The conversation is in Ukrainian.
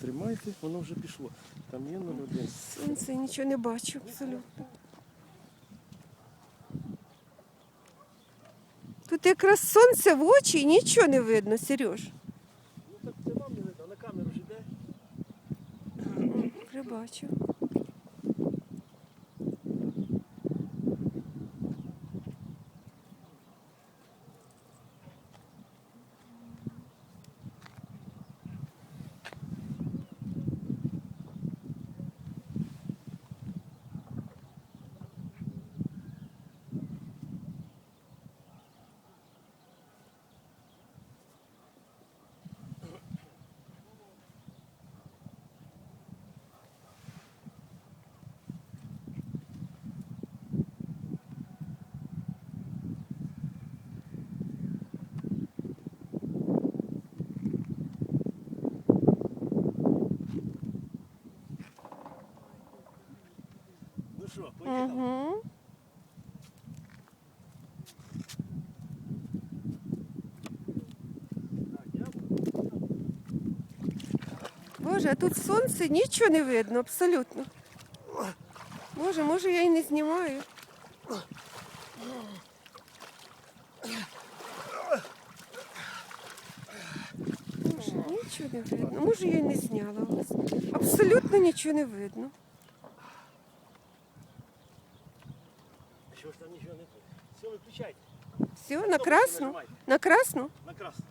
тримайте, воно вже пішло. Там є 0,1. Сонце нічого не бачу абсолютно. Тут якраз сонце в очі і нічого не видно, Сереж. Ну так це вам не видно, на камеру ж іде. Вже що, поїхали? Угу. Боже, а тут сонце нічого не видно, абсолютно. Боже, може я і не знімаю. Боже, нічого не видно. Може я і не зняла вас. Абсолютно нічого не видно. Що ж там ничего нету? Все, выключайте. Все, на красну? На красну? На красну.